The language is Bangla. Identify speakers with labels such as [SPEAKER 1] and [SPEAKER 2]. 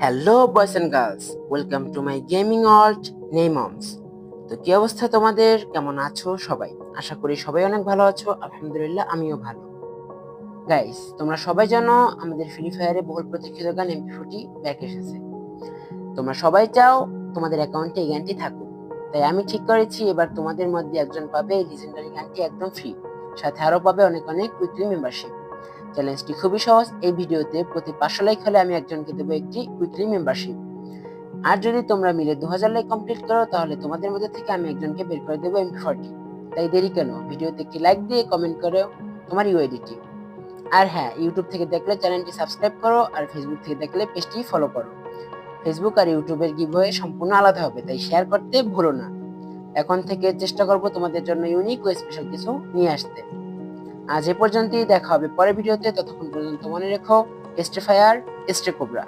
[SPEAKER 1] Hello boys and girls welcome to my gaming alt নেইমমস তো কি অবস্থা তোমাদের? কেমন আছো সবাই? আশা করি সবাই অনেক ভালো আছো। আলহামদুলিল্লাহ, আমিও ভালো। গাইস তোমরা সবাই জানো আমাদের ফ্রি ফায়ারে বহুল প্রতীক্ষিত গান এমপি ফুটি ব্যাক এসেছে। তোমরা সবাই চাও তোমাদের অ্যাকাউন্টে এই গানটি থাকুক। তাই আমি ঠিক করেছি, এবার তোমাদের মধ্যে একজন পাবে এই লিজেন্ডারি গানটি একদম ফ্রি সাথে আরও পাবে অনেক অনেক উইকলি মেম্বারশিপ চ্যালেঞ্জটি খুবই সহজ। এই ভিডিওতে প্রতি পাঁচশো লাইক হলে আমি একজনকে দেবো একটি উইকলি মেম্বারশিপ। আর যদি তোমরা মিলে দু হাজার লাইক কমপ্লিট করো, তাহলে তোমাদের মধ্যে থেকে আমি একজনকে বের করে দেবো এমপি ফর্টি তাই দেরি কেন? ভিডিওতে একটি লাইক দিয়ে কমেন্ট করো তোমার ইউআইডিটি আর হ্যাঁ ইউটিউব থেকে দেখলে চ্যানেলটি সাবস্ক্রাইব করো আর ফেসবুক থেকে দেখলে পেজটি ফলো করো। ফেসবুক আর ইউটিউবের গিভওয়ে সম্পূর্ণ আলাদা হবে, তাই শেয়ার করতে ভুলো না। এখন থেকে চেষ্টা করব তোমাদের জন্য ইউনিক ও স্পেশাল কিছু নিয়ে আসতে। আজ এ পর্যন্তই, দেখা হবে পরের ভিডিওতে, ততক্ষণ পর্যন্ত মনে রেখো স্টে ফায়ার স্টে কোবরা